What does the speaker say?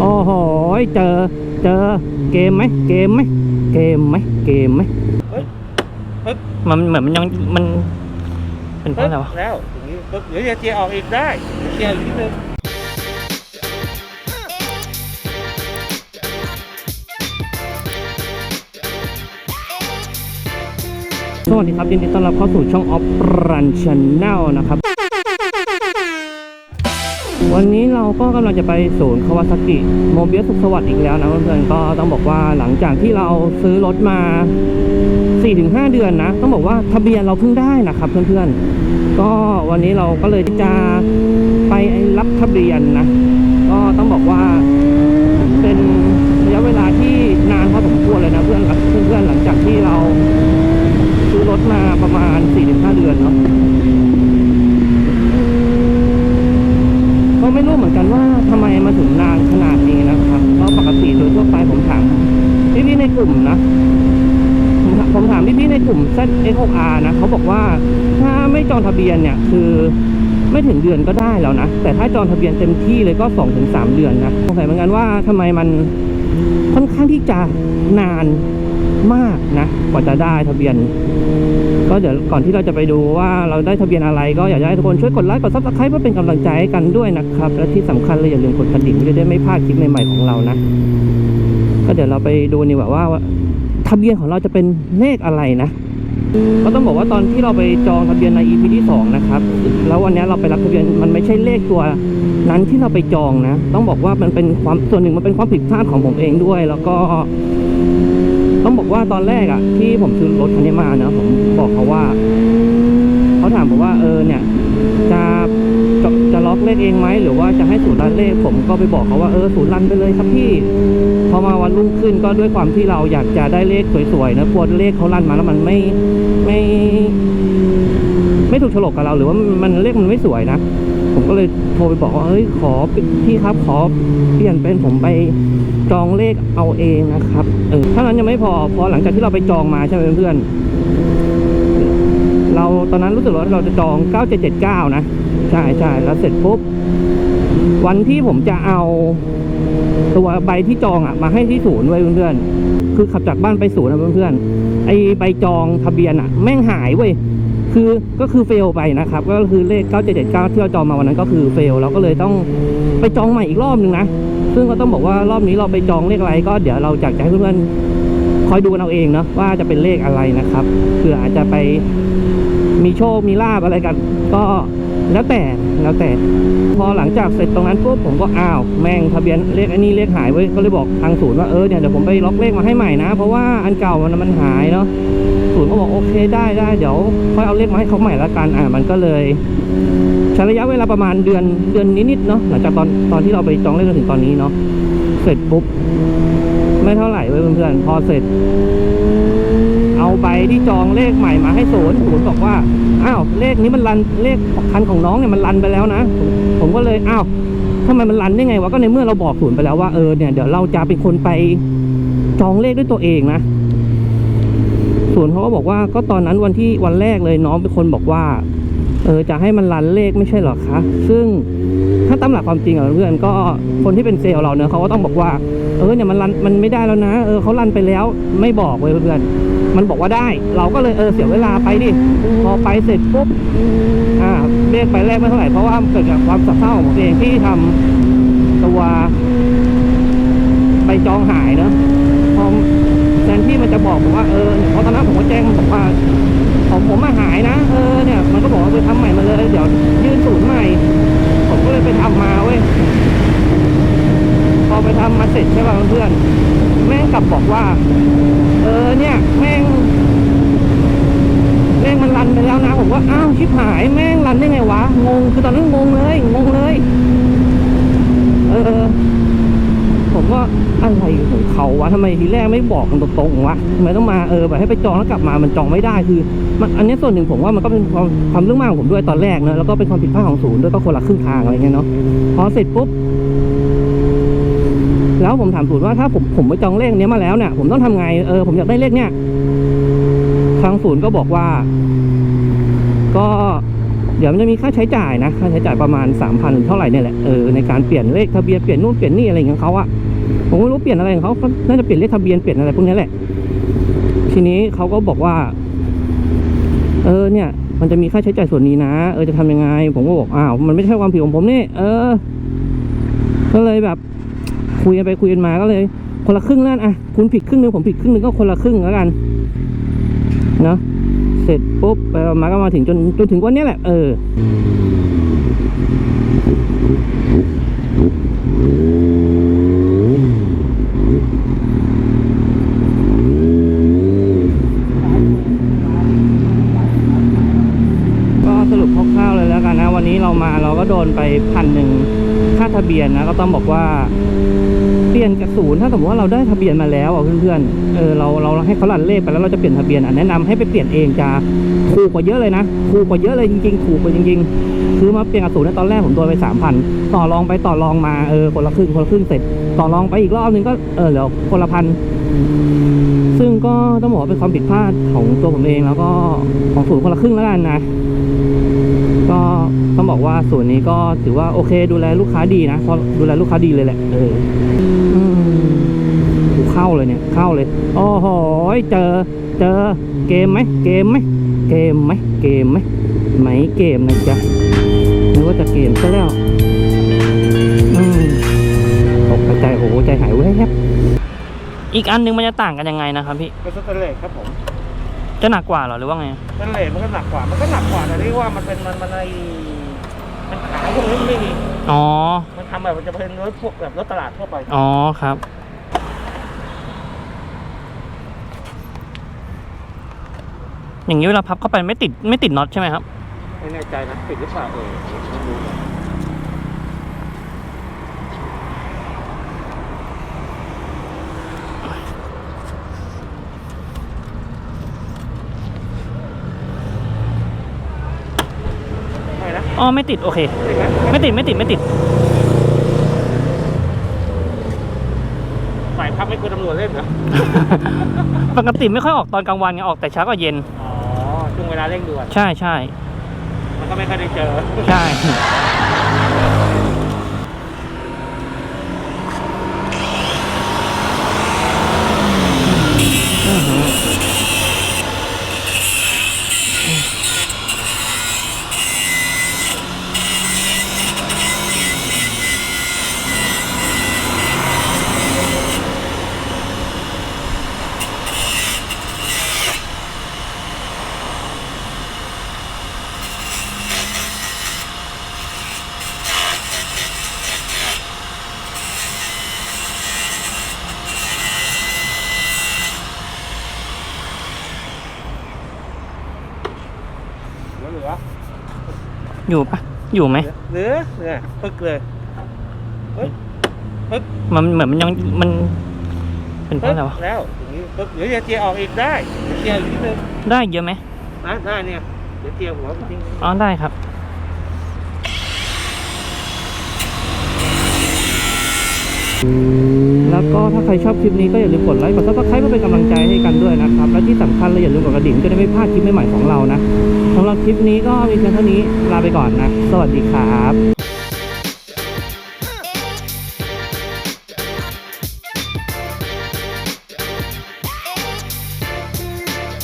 โอ้โหเจอเจอเกมไหมเกมไหมเกมไหมเกมไหมเฮ้ยเฮ้ยมันเหมือนมันยังมันเป็นเพราะอะไรวะแล้วอย่างนี้ปุ๊บเดี๋ยวจะเจียร์ออกอีกได้เจียร์อีกนิดนึงสวัสดีครับยินดีต้อนรับเข้าสู่ช่องออฟรันช n แนลนะครับ วันนี้เราก็กำลังจะไปศูนย์คาวาซากิโมเบียสุขสวัสดิ์อีกแล้วนะเพื่อนๆก็ต้องบอกว่าหลังจากที่เราซื้อรถมา 4-5 เดือนนะ ต้องบอกว่าทะเบียนเราเพิ่งได้นะครับเพื่อนๆ ก็วันนี้เราก็เลยจะไปรับทะเบียนนะ ก็ต้องบอกว่าเป็นระยะเวลาที่นานพอสมควรเลยนะเพื่อนเพื่อนๆหลังจากที่เราซื้อรถมาประมาณ 4-5 เดือนเนาะ ก็ไม่รู้เหมือนกันว่าทำไมมาถึงนานขนาดนี้นะครับ เพราะปกติโดยทั่วไปผมถามพี่ๆใน กลุ่มนะผมถามผมถามพี่ๆในกลุ่ม ZX6R นะเขาบอกว่าถ้าไม่จองทะเบียนเนี่ย คือไม่ถึงเดือนก็ได้แล้วนะ แต่ถ้าจองทะเบียนเต็มที่เลยก็2-3เดือนนะสงสัยเหมือนกันว่าทำไมมันค่อนข้างที่จะนานมากนะกว่าจะได้ทะเบียน ก็เดี๋ยวก่อนที่เราจะไปดูว่าเราได้ทะเบียนอะไร ก็อยากให้ทุกคนช่วยกดไลค์กดซับสไครป์เพื่อเป็นกำลังใจให้กันด้วยนะครับ และที่สำคัญเลยอย่าลืมกดกระดิ่งเพื่อจะได้ไม่พลาดคลิปใหม่ๆของเรานะ ก็เดี๋ยวเราไปดูนี่ว่าว่าทะเบียนของเราจะเป็นเลขอะไรนะก็ต้องบอกว่าตอนที่เราไปจองทะเบียนใน EP ที่2นะครับแล้ววันนี้เราไปรับทะเบียนมันไม่ใช่เลขตัวนั้นที่เราไปจองนะ ต้องบอกว่ามันเป็นความส่วนหนึ่งมันเป็นความผิดพลาดของผมเองด้วย แล้วก็ ต้องบอกว่าตอนแรกอะที่ผมซื้อรถคันนี้มาเนะผมบอกเขาว่า เขาถามผมว่าเออเนี่ยจะ อกเลขเองไหมหรือว่าจะให้ศูนย์รันเลข ผมก็ไปบอกเขาว่าเออศูนย์รันไปเลยครับพี่พอมาวันรุ่งขึ้นก็ด้วยความที่เราอยากจะได้เลขสวยๆนะกลัวเลขเขารันมาแล้วมันไม่ไม่ไม่ถูกโฉลกกับเราหรือว่ามันเลขมันไม่สวยนะ ผมก็เลยโทรไปบอกว่าเฮ้ยขอพี่ครับขอเปลี่ยนเป็นผมไปจองเลขเอาเองนะครับเออเท่านั้นยังไม่พอพอหลังจากที่เราไปจองมาใช่ไหมเพื่อนเราตอนนั้นรู้สึกว่าเราจะจอง 9779 นะ ใช่ใช่แล้วเสร็จปุ๊บ วันที่ผมจะเอาตัวใบที่จองอะ มาให้ที่ศูนย์ไว้เพื่อนๆ คือขับจากบ้านไปศูนย์นะเพื่อนๆ ไอใบจองทะเบียนอะ แม่งหายเว้ย คือก็คือเฟลไปนะครับ ก็คือเลข 9779 ที่เราจองมาวันนั้นก็คือเฟลเราก็เลยต้องไปจองใหม่อีกรอบหนึ่งนะ ซึ่งก็ต้องบอกว่ารอบนี้เราไปจองเลขอะไรก็เดี๋ยวเราอยากจะให้เพื่อนๆ คอยดูกันเอาเองเนาะว่าจะเป็นเลขอะไรนะครับ เผื่ออาจจะไปมีโชค มีลาบอะไรกัน ก็ แล้วแต่แล้วแต่ พอหลังจากเสร็จตรงนั้นปุ๊บผมก็อ้าวแม่งทะเบียนเลขอันนี้เลขหายไว้ยก็เลยบอกทางศูนย์ว่าเออเนี่ยเดี๋ยวผมไปล็อกเลขมาให้ใหม่นะ เพราะว่าอันเก่ามันมันหายเนาะศูนย์ก็บอกโอเคได้ได้เดี๋ยวค่อยเอาเลขมาให้เขาใหม่ละกันอ่ามันก็เลยใช้ระยะเวลาประมาณเดือนเดือนนิดๆเนาะหลังจากตอนตอนที่เราไปจองเลขจนถึงตอนนี้เนาะเสร็จปุ๊บไม่เท่าไหร่เว้ยเพื่อนๆพอเสร็จ เอาใบที่จองเลขใหม่มาให้ศูนย์ศูนย์บอกว่าอ้าวเลขนี้มันรันเลขคันของน้องเนี่ยมันรันไปแล้วนะ ผมก็เลยอ้าวทำไมมันรันได้ไงวะก็ในเมื่อเราบอกศูนย์ไปแล้วว่าเออเนี่ยเดี๋ยวเราจะเป็นคนไปจองเลขด้วยตัวเองนะส่วนเขาก็บอกว่าก็ตอนนั้นวันที่วันแรกเลยน้องเป็นคนบอกว่าเออจะให้มันรันเลขไม่ใช่หรอคะซึ่งถ้าตามหลักความจริงอะเพื่อนก็คนที่เป็นเซลล์เราเนอะเขาก็ต้องบอกว่า เออเนี่ยมันรันมันไม่ได้แล้วนะ เออเขารันไปแล้วไม่บอกเลยเพื่อน มันบอกว่าได้ เราก็เลยเออเสียเวลาไปดิ พอไปเสร็จปุ๊บ อ่าเลขไปแรกไม่เท่าไหร่ เพราะว่าเกิดจากความสับเศร้าของผมเองที่ทำตัวไปจองหายเนอะพอแทนที่มันจะบอกผมว่าเออเนี่ยเพราะตอนนั้นผมก็แจ้งมันบอกว่าของผมมาหายนะ เออเนี่ย มันก็บอกว่าไปทำใหม่มาเลยเดี๋ยวยื่นศูนย์ใหม่ ผมก็เลยไปทำมาเว้ยพอไปทำมาเสร็จใช่ป่ะเพื่อนแม่งกลับบอกว่า เออเนี่ย แม่งแม่งมันรันไปแล้ ว่าอ้าวชิบหายแม่งรันได้ไงวะงงคือตอนนั้นงงเลยงงเลยเออผมว่าอะไรของเขาวะทำไมทีแรกไม่บอกกันตรงๆวะทำไมต้องมาเออแบบให้ไปจองแล้วกลับมามันจองไม่ได้คือ มันอันนี้ส่วนหนึ่งผมว่ามันก็เป็นความความเรื่องมากของผมด้วยตอนแรกนะแล้วก็เป็นความผิดพลาดของศูนย์ด้วยก็คนละครึ่งทางอะไรเงี้ยเนาะพอเสร็จปุ๊บแล้วผมถามศูนย์ว่าถ้าผมผมไปจองเลขเนี้ยมาแล้วเนี่ยผมต้องทำไงเออผมอยากได้เลขเนี้ยทางศูนย์ก็บอกว่า ก็เดี๋ยวมันจะมีค่าใช้จ่ายนะ ค่าใช้จ่ายประมาณ 3,000หรือเท่าไหร่เนี่ยแหละเออในการเปลี่ยนเลขทะเบียนเปลี่ยนนู่นเปลี่ยนนี่อะไรของเขาอะผมไม่รู้เปลี่ยนอะไรของเขาก็น่าจะเปลี่ยนเลขทะเบียนเปลี่ยนอะไรพวกนี้แหละ ทีนี้เขาก็บอกว่า เออเนี่ย มันจะมีค่าใช้จ่ายส่วนนี้นะเออจะทำยังไง ผมก็บอกอ้าวมันไม่ใช่ความผิดของผมนี่เออ ก็เลยแบบ คุยกันไปคุยกันมาก็เลย คนละครึ่งนั่นอะคุณผิดครึ่งหนึงผมผิดครึ่งหนึงก็คนละครึ่งแล้วกัน เนาะ เสร็จปุ๊บไปมาก็มาถึงจนจนถึงวันนี้แหละ เออก็สรุปคร่าวๆเลยแล้วกันนะวันนี้เรามาเราก็โดนไปพันหนึ่งค่าทะเบียนนะ ก็ต้องบอกว่า เปลี่ยนจากศูนย์ถ้าสมมติว่าเราได้ทะเบียนมาแล้วเพื่อนๆเออเราเราให้เขาหลันเลขไปแล้วเราจะเปลี่ยนทะเบียนอะแนะนำให้ไปเปลี่ยนเองจะถูกกว่าเยอะเลยนะถูกกว่าเยอะเลยจริงๆถูกกว่าจริง ๆ คือมาเปลี่ยนกับศูนย์ตอนแรกผมโดนไปสามพันต่อรองไปต่อรองมาเออคนละครึ่งคนละครึ่งเสร็จ ต่อรองไปอีกรอบนึงก็เออเหลือคนละพันซึ่งก็ต้องบอกว่าเป็นความผิดพลาดของตัวผมเองแล้วก็ของศูนย์คนละครึ่งแล้วกันนะ ก็ต้องบอกว่าส่วนนี้ก็ถือว่าโอเคดูแลลูกค้าดีนะเพราะดูแลลูกค้าดีเลยแหละเออเข้าเลยเนี่ยเข้าเลยโอ้โหเจอเจอเกมไหมเกมไหมเกมไหมเกมไหมไหมเกมนะจ๊ะนึกว่าจะเกมซะแล้วอืมตกใจโอ้โหใจหายแวบอีกอันหนึงมันจะต่างกันยังไงนะครับพี่เป็นสแตเลสครับผม จะหนักกว่าเหรอหรือว่าไงสแตนเลสมันก็หนักกว่า มันก็หนักกว่าแต่ที่ว่ามันเป็นมันมันไอมันขายพวกนี้มันไม่มีอ๋อ มันทำแบบมันจะเป็นรถพวกแบบรถตลาดทั่วไปอ๋อครับ อย่างนี้เวลาพับเข้าไปไม่ติดไม่ติดน็อตใช่ไหมครับ ไม่แน่ใจนะติดหรือเปล่าเออไม่รู้ อ๋อไม่ติดโอเคติดไหมไม่ติดไม่ติดไม่ติดสายพับไม่ควรตำรวจเล่นเหรอ ปกติไม่ค่อยออกตอนกลางวันไงออกแต่เช้ากับเย็น อ๋อช่วงเวลาเร่งด่วน ใช่ใช่มันก็ไม่ค่อยได้เจอ ใช่ อยู่ปะอยู่ไหมเหลือเนี่ยปึ๊กเลยเฮ้ยมันเหมือนมันยังมัน เป็นเพราะอะไรวะแล้วอย่างนี้ปึ๊กเดี๋ยวจะเจียออกอีกได้เจียอีกนิดนึงได้เยอะไหมนะได้เนี่ยเดี๋ยวเจียหัวทิ้งอ๋อได้ครับ แล้วก็ถ้าใครชอบคลิปนี้ก็อย่าลืมกดไลค์กดซับสไครต์เพื่อเป็นกำลังใจให้กันด้วยนะครับ และที่สำคัญเลยอย่าลืมกดกระดิ่งจะได้ไม่พลาดคลิปใหม่ๆของเรานะสำหรับคลิปนี้ก็มีเพียงเท่านี้ลาไปก่อนนะ สวัสดีครับ